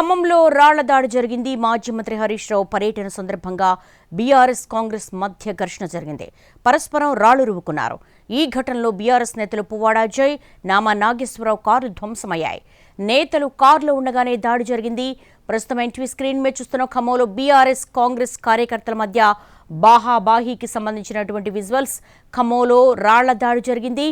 ఖమ్మంలో రాళ్ళ దాడి జరిగింది. మాజీ మంత్రి హరీష్ రావు పర్యటన సందర్భంగా బీఆర్ఎస్ కాంగ్రెస్ మధ్య ఘర్షణ జరిగింది. పరస్పరం రాళ్ళు రువ్వుకున్నారు. ఈ ఘటనలో బీఆర్ఎస్ నేతలు పువ్వాడ అజయ్ నామా నాగేశ్వరరావు కార్లు ధ్వంసమయ్యాయి. నేతలు కారులో ఉండగానే దాడి జరిగింది. ప్రస్తుతం ఎన్టీవీ స్క్రీన్ మీద చూస్తున్న ఖమ్మంలో బీఆర్ఎస్ కాంగ్రెస్ కార్యకర్తల మధ్య బాహాబాహీకి సంబంధించినటువంటి విజువల్స్ ఖమ్మంలో రాళ్ళ దాడి జరిగింది.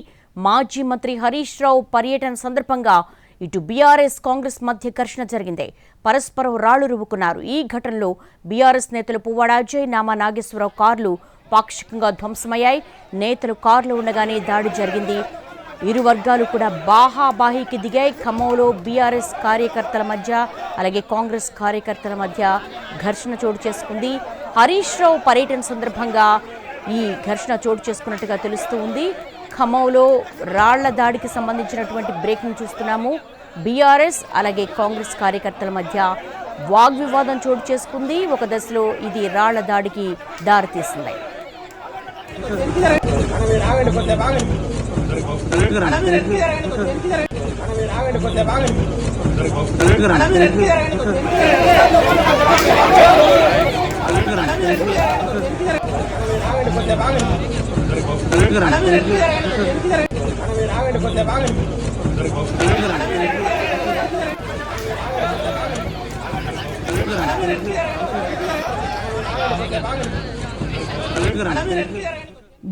మాజీ మంత్రి హరీష్ రావు పర్యటన సందర్భంగా ఇటు బీఆర్ఎస్ కాంగ్రెస్ మధ్య ఘర్షణ జరిగింది. పరస్పరం రాళ్ళు రువ్వుకున్నారు ఈ ఘటనలో బీఆర్ఎస్ నేతలు పువ్వాడ అజయ్ నామా నాగేశ్వరరావు కార్లు పాక్షికంగా ధ్వంసమయ్యాయి. నేతలు కార్లు ఉండగానే దాడి జరిగింది. ఇరు వర్గాలు కూడా బాహాబాహీకి దిగాయి. ఖమ్మంలో బీఆర్ఎస్ కార్యకర్తల మధ్య అలాగే కాంగ్రెస్ కార్యకర్తల మధ్య ఘర్షణ చోటు చేసుకుంది. హరీష్ రావు పర్యటన సందర్భంగా ఈ ఘర్షణ చోటు చేసుకున్నట్టుగా తెలుస్తూ ఉంది. ఖమ్మంలో రాళ్ళ దాడికి సంబంధించినటువంటి బ్రేకింగ్ చూస్తున్నాము. బీఆర్ఎస్ అలాగే కాంగ్రెస్ కార్యకర్తల మధ్య వాగ్వివాదం చోటు చేసుకుంది. ఒక దశలో ఇది రాళ్ళ దాడికి దారితీసింది.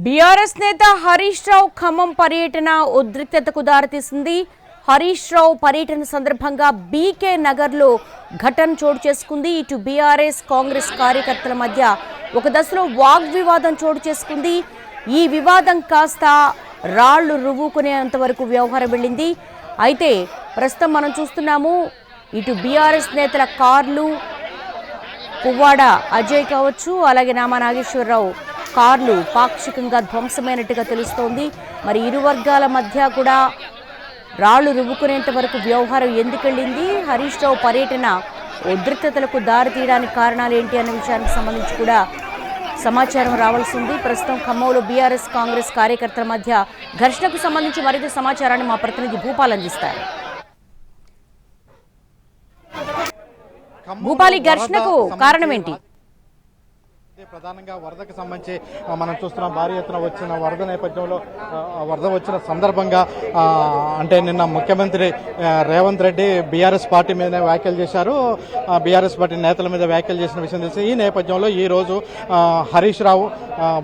బీఆర్ఎస్ నేత హరీష్ రావు ఖమ్మం పర్యటన ఉద్రిక్తతకు దారితీసింది. హరీష్ రావు పర్యటన సందర్భంగా బీకే నగర్లో ఘటన చోటు చేసుకుంది. ఇటు బీఆర్ఎస్ కాంగ్రెస్ కార్యకర్తల మధ్య ఒక దశలో వాగ్వివాదం చోటు చేసుకుంది. ఈ వివాదం కాస్త రాళ్ళు రువ్వుకునేంత వరకు వ్యవహారం వెళ్ళింది. అయితే ప్రస్తుతం మనం చూస్తున్నాము ఇటు బీఆర్ఎస్ నేతల కార్లు పువ్వాడ అజయ్ కావచ్చు అలాగే నామా నాగేశ్వరరావు కార్లు పాక్షికంగా ధ్వంసమైనట్టుగా తెలుస్తోంది. మరి ఇరు వర్గాల మధ్య కూడా రాళ్ళు రువ్వుకునేంత వరకు వ్యవహారం ఎందుకెళ్ళింది హరీష్ రావు పర్యటన ఉద్రిక్తతలకు దారి తీయడానికి కారణాలు ఏంటి అన్న విషయానికి సంబంధించి కూడా సమాచారం రావాల్సి ఉంది ప్రస్తుతం ఖమ్మంలో బీఆర్ఎస్ కాంగ్రెస్ కార్యకర్తల మధ్య ఘర్షణకు సంబంధించి మరింత సమాచారాన్ని మా ప్రతినిధి భూపాల్ అందిస్తారు. భూపాలి ఘర్షణకు కారణం ఏంటి ప్రధానంగా వరదకు సంబంధించి మనం చూస్తున్నాం భారీ ఎత్తున వచ్చిన వరద నేపథ్యంలో వరద వచ్చిన సందర్భంగా అంటే నిన్న ముఖ్యమంత్రి రేవంత్ రెడ్డి బీఆర్ఎస్ పార్టీ మీద వ్యాఖ్యలు చేశారు. బీఆర్ఎస్ పార్టీ నేతల మీద వ్యాఖ్యలు చేసిన విషయం తెలిసి ఈ నేపథ్యంలో ఈ రోజు హరీష్ రావు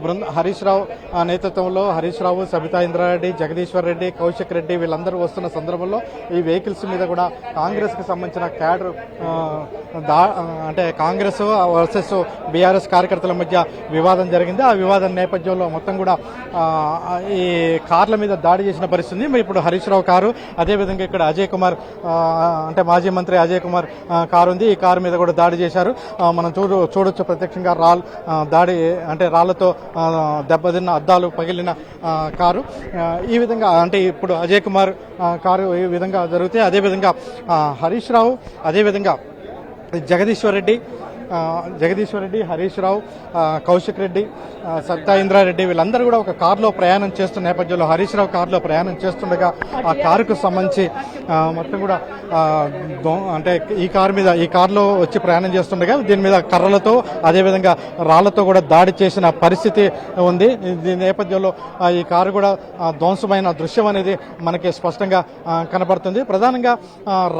బృంద హరీష్ రావు నేతృత్వంలో హరీష్ రావు సబితా ఇంద్రారెడ్డి జగదీశ్వర్ రెడ్డి కౌశిక్ రెడ్డి వీళ్ళందరూ వస్తున్న సందర్భంలో ఈ వెహికల్స్ మీద కూడా కాంగ్రెస్కి సంబంధించిన క్యాడర్ అంటే కాంగ్రెస్ వర్సెస్ బీఆర్ఎస్ కార్యకర్తల మధ్య వివాదం జరిగింది. ఆ వివాదం నేపథ్యంలో మొత్తం కూడా ఈ కార్ల మీద దాడి చేసిన పరిస్థితి ఇప్పుడు హరీష్ రావు కారు అదేవిధంగా ఇక్కడ అజయ్ కుమార్ అంటే మాజీ మంత్రి అజయ్ కుమార్ కారు ఉంది. ఈ కారు మీద కూడా దాడి చేశారు. మనం చూడు చూడొచ్చు ప్రత్యక్షంగా రాల్ దాడి అంటే రాళ్ళతో దెబ్బతిన్న అద్దాలు పగిలిన కారు. ఈ విధంగా అంటే ఇప్పుడు అజయ్ కుమార్ కారు ఈ విధంగా జరిగితే అదేవిధంగా హరీష్ రావు అదేవిధంగా జగదీశ్వర్ రెడ్డి జగదీశ్వర్ రెడ్డి హరీష్ రావు కౌశిక్ రెడ్డి ఆ, సత్తా ఇంద్రారెడ్డి వీళ్ళందరూ కూడా ఒక కారులో ప్రయాణం చేస్తున్న నేపథ్యంలో హరీష్ రావు కారులో ప్రయాణం చేస్తుండగా ఆ కారుకు సంబంధించి మొత్తం కూడా అంటే ఈ కారు మీద ఈ కారులో వచ్చి ప్రయాణం చేస్తుండగా దీని మీద కర్రలతో అదేవిధంగా రాళ్ళతో కూడా దాడి చేసిన పరిస్థితి ఉంది. దీని నేపథ్యంలో ఈ కారు కూడా ధ్వంసమైన దృశ్యం అనేది మనకి స్పష్టంగా కనబడుతుంది ప్రధానంగా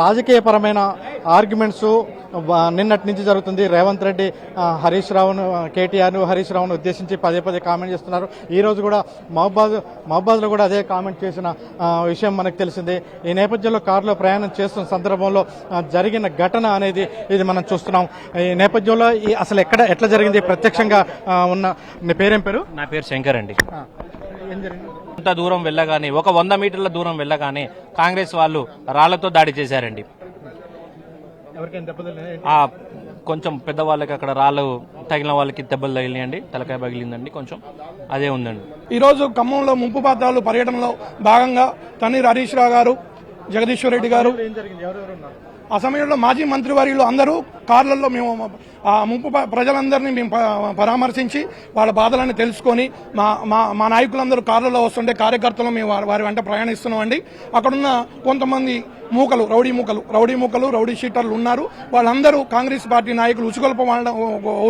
రాజకీయపరమైన ఆర్గ్యుమెంట్స్ నిన్నటి నుంచి జరుగుతుంది. రేవంత్ రెడ్డి హరీష్ రావును కేటీఆర్ హరీష్ రావును ఉద్దేశించి పదే పదే కామెంట్ చేస్తున్నారు. ఈ రోజు కూడా మహబాద్ మహబాద్లో కూడా అదే కామెంట్ చేసిన విషయం మనకు తెలిసింది. ఈ నేపథ్యంలో కారులో ప్రయాణం చేస్తున్న సందర్భంలో జరిగిన ఘటన అనేది ఇది మనం చూస్తున్నాం. ఈ నేపథ్యంలో ఈ అసలు ఎక్కడ ఎట్లా జరిగింది? ప్రత్యక్షంగా ఉన్న నీ పేరేం పేరు? నా పేరు శంకర్ అండి. ఆ, ఏం జరిగింది? కొంత దూరం వెళ్ళగానే ఒక వంద మీటర్ల దూరం వెళ్ళగానే కాంగ్రెస్ వాళ్ళు రాళ్ళతో దాడి చేశారండి. కొంచెం పెద్దవాళ్ళకి అక్కడ రాళ్ళు తగిలిన వాళ్ళకి దెబ్బలు తగిలినాయండి తలకాయ పగిలిందండి కొంచెం. అదే ఉందండి. ఈరోజు ఖమ్మంలో ముంపు పాత్రలు పర్యటనలో భాగంగా తన్నీర్ హరీష్ రావు గారు జగదీశ్వర్ రెడ్డి గారు ఆ సమయంలో మాజీ మంత్రివర్యులు అందరూ కార్లలో మేము ఆ ముంపు ప్రజలందరినీ మేము ప- పరామర్శించి వాళ్ళ బాధలను తెలుసుకొని మా మా మా నాయకులందరూ కార్లలో వస్తుంటే కార్యకర్తలు మేము వారి వారి వెంట ప్రయాణిస్తున్నామండి. అక్కడున్న కొంతమంది మూకలు రౌడీ మూకలు రౌడీ మూకలు రౌడీ షీటర్లు ఉన్నారు. వాళ్ళందరూ కాంగ్రెస్ పార్టీ నాయకులు ఉసుకొల్పడం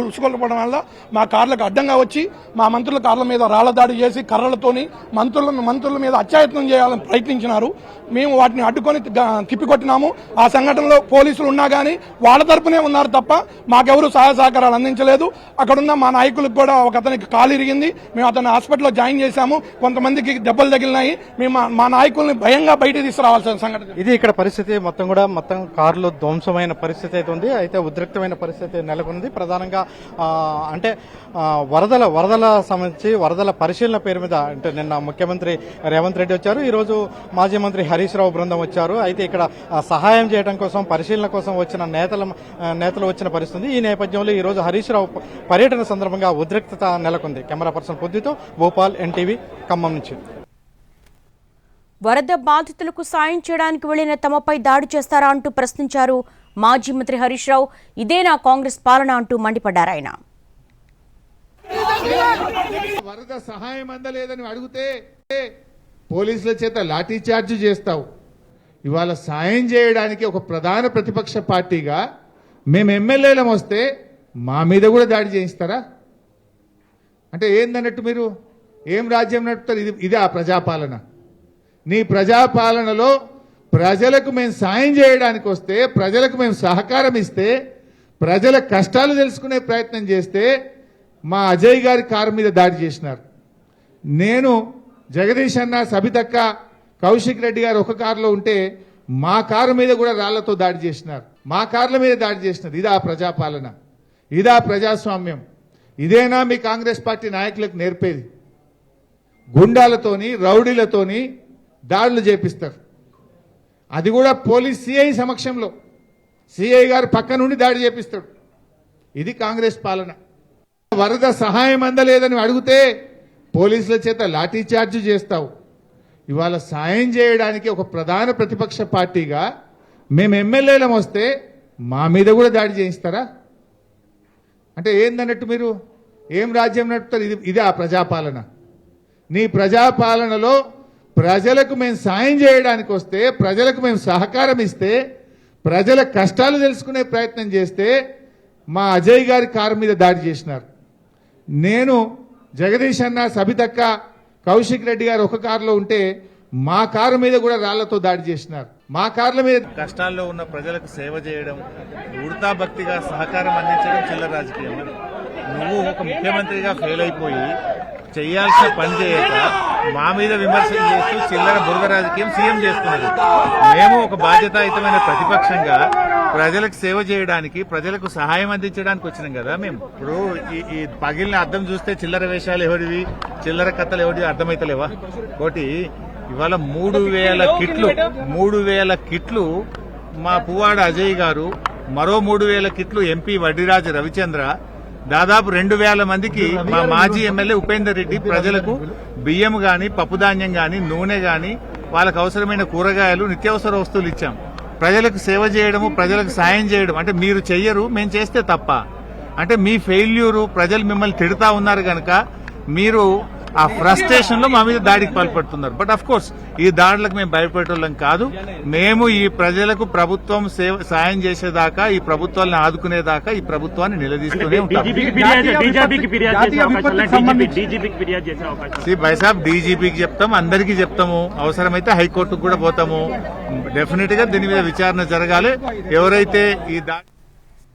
ఉసుకొల్పడం వల్ల మా కార్లకు అడ్డంగా వచ్చి మా మంత్రుల కార్ల మీద రాళ్ళ దాడి చేసి కర్రలతోని మంత్రులను మంత్రుల మీద అత్యాయత్నం చేయాలని ప్రయత్నించినారు. మేము వాటిని అడ్డుకొని తిప్పికొట్టినాము. ఆ సంఘటనలో పోలీసులు ఉన్నా కానీ వాళ్ళ తరపునే ఉన్నారు తప్ప మాకెవరు సహాయ సహకారాలు అందించలేదు. అక్కడున్న మా నాయకులకు కూడా ఒక అతనికి కాలు ఇరిగింది. మేము అతను హాస్పిటల్లో జాయిన్ చేశాము. కొంతమందికి దెబ్బలు తగిలినాయి. మేము మా- నాయకుల్ని భయంగా బయట తీసుకురావాల్సిన సంఘటన. ఇది ఇక్కడ పరిస్థితి మొత్తం కూడా మొత్తం కారులో ధ్వంసమైన పరిస్థితి అయితే ఉంది. అయితే ఉద్రిక్తమైన పరిస్థితి నెలకొంది ప్రధానంగా అంటే వరదల వరదల సంబంధించి వరదల పరిశీలన పేరు మీద అంటే నిన్న ముఖ్యమంత్రి రేవంత్ రెడ్డి వచ్చారు. ఈరోజు మాజీ మంత్రి హరీష్ రావు బృందం వచ్చారు. అయితే ఇక్కడ సహాయం చేయడం కోసం పరిశీలన కోసం వచ్చిన నేతల నేతలు వచ్చిన పరిస్థితి ఈ నేపథ్యంలో ఈరోజు హరీష్ రావు పర్యటన సందర్భంగా ఉద్రిక్తత నెలకొంది. కెమెరా పర్సన్ పొద్దుతో భోపాల్ ఎన్టీవీ ఖమ్మం నుంచి. వరద బాధితులకు సాయం చేయడానికి వెళ్ళిన తమపై దాడి చేస్తారా అంటూ ప్రశ్నించారు మాజీ మంత్రి హరీష్ రావు. ఇదేనా కాంగ్రెస్ పాలన అంటూ మండిపడ్డారాయన వరద సహాయం అందలేదని అడిగితే పోలీసుల చేత లాఠీ చార్జ్ చేస్తావు. ఇవాళ సాయం చేయడానికి ఒక ప్రధాన ప్రతిపక్ష పార్టీగా మేము ఎమ్మెల్యేలం వస్తే మా మీద కూడా దాడి చేయిస్తారా? అంటే ఏందన్నట్టు మీరు? ఏం రాజ్యం నడుపుతారు? ఇది ఇదే ఆ ప్రజాపాలన. నీ ప్రజాపాలనలో ప్రజలకు మేము సాయం చేయడానికి వస్తే ప్రజలకు మేము సహకారం ఇస్తే ప్రజల కష్టాలు తెలుసుకునే ప్రయత్నం చేస్తే మా అజయ్ గారి కారు మీద దాడి చేసినారు. నేను జగదీష్ అన్న సబితక్క కౌశిక్ రెడ్డి గారు ఒక కారులో ఉంటే మా కారు మీద కూడా రాళ్ళతో దాడి చేసినారు. మా కార్ల మీద దాడి చేసినారు. ఇదా ప్రజాపాలన. ఇదా ప్రజాస్వామ్యం. ఇదేనా మీ కాంగ్రెస్ పార్టీ నాయకులకు నేర్పేది? గుండాలతోని రౌడీలతోని దాడులు చేపిస్తారు. అది కూడా పోలీస్ సిఐ సమక్షంలో. సిఐ గారు పక్క నుండి దాడి చేపిస్తాడు. ఇది కాంగ్రెస్ పాలన. వరద సహాయం అందలేదని అడిగితే పోలీసుల చేత లాఠీ చార్జ్ చేస్తావు. ఇవాళ సాయం చేయడానికి ఒక ప్రధాన ప్రతిపక్ష పార్టీగా మేము ఎమ్మెల్యేలం వస్తే మా మీద కూడా దాడి చేయిస్తారా? అంటే ఏందన్నట్టు మీరు? ఏం రాజ్యం నడుపుతారు? ఇది ఇదే ఆ ప్రజాపాలన. నీ ప్రజాపాలనలో ప్రజలకు మేము సాయం చేయడానికి వస్తే ప్రజలకు మేము సహకారం ఇస్తే ప్రజల కష్టాలు తెలుసుకునే ప్రయత్నం చేస్తే మా అజయ్ గారి కారు మీద దాడి చేసినారు. నేను జగదీష్ అన్న సబితక్క కౌశిక్ రెడ్డి గారు ఒక కారులో ఉంటే మా కారు మీద కూడా రాళ్ళతో దాడి చేసినారు. మా కార్ల మీద కష్టాల్లో ఉన్న ప్రజలకు సేవ చేయడం ఉడతా భక్తిగా సహకారం అందించడం చిల్లర రాజకీయం. నువ్వు ఒక ముఖ్యమంత్రిగా ఫెయిల్ అయిపోయి చేయాల్సిన పని చేయక మా మీద విమర్శలు చేస్తూ చిల్లర బురద రాజకీయం సీఎం చేస్తున్నది. మేము ఒక బాధ్యతాయుతమైన ప్రతిపక్షంగా ప్రజలకు సేవ చేయడానికి ప్రజలకు సహాయం అందించడానికి వచ్చినాం కదా మేము. ఇప్పుడు ఈ ఈ పగిలిన అద్దం చూస్తే చిల్లర వేషాలు ఎవరివి? చిల్లర కథలు ఎవరివి? అర్థమైతలేవా? ఒకటి ఇవాళ మూడు వేల కిట్లు మూడు వేల కిట్లు మా పువ్వాడ అజయ్ గారు మరో మూడు వేల కిట్లు ఎంపీ వడ్డిరాజు రవిచంద్ర దాదాపు రెండు వేల మందికి మా మాజీ ఎమ్మెల్యే ఉపేందర్ రెడ్డి ప్రజలకు బియ్యం గాని పప్పుధాన్యం గాని నూనె గాని వాళ్ళకు అవసరమైన కూరగాయలు నిత్యావసర వస్తువులు ఇచ్చాం. ప్రజలకు సేవ చేయడము ప్రజలకు సాయం చేయడం అంటే మీరు చెయ్యరు మేము చేస్తే తప్ప. అంటే మీ ఫెయిల్యూరు ప్రజలు మిమ్మల్ని తిడతా ఉన్నారు కనుక మీరు ఆ ఫ్రస్ట్రేషన్లో మా మీద దాడికి పాల్పడుతున్నారు. బట్ అఫ్ కోర్స్ ఈ దాడులకు మేము భయపడేటోళ్ళం కాదు. మేము ఈ ప్రజలకు ప్రభుత్వం సేవ సాయం చేసేదాకా ఈ ప్రభుత్వాలను ఆదుకునేదాకా ఈ ప్రభుత్వాన్ని నిలదీస్తూనే ఉంటాం. బైసాబ్ డీజీపీకి చెప్తాం అందరికీ చెప్తాము అవసరమైతే హైకోర్టుకు కూడా పోతాము. డెఫినెట్గా దీని మీద విచారణ జరగాలి. ఎవరైతే ఈ దాడి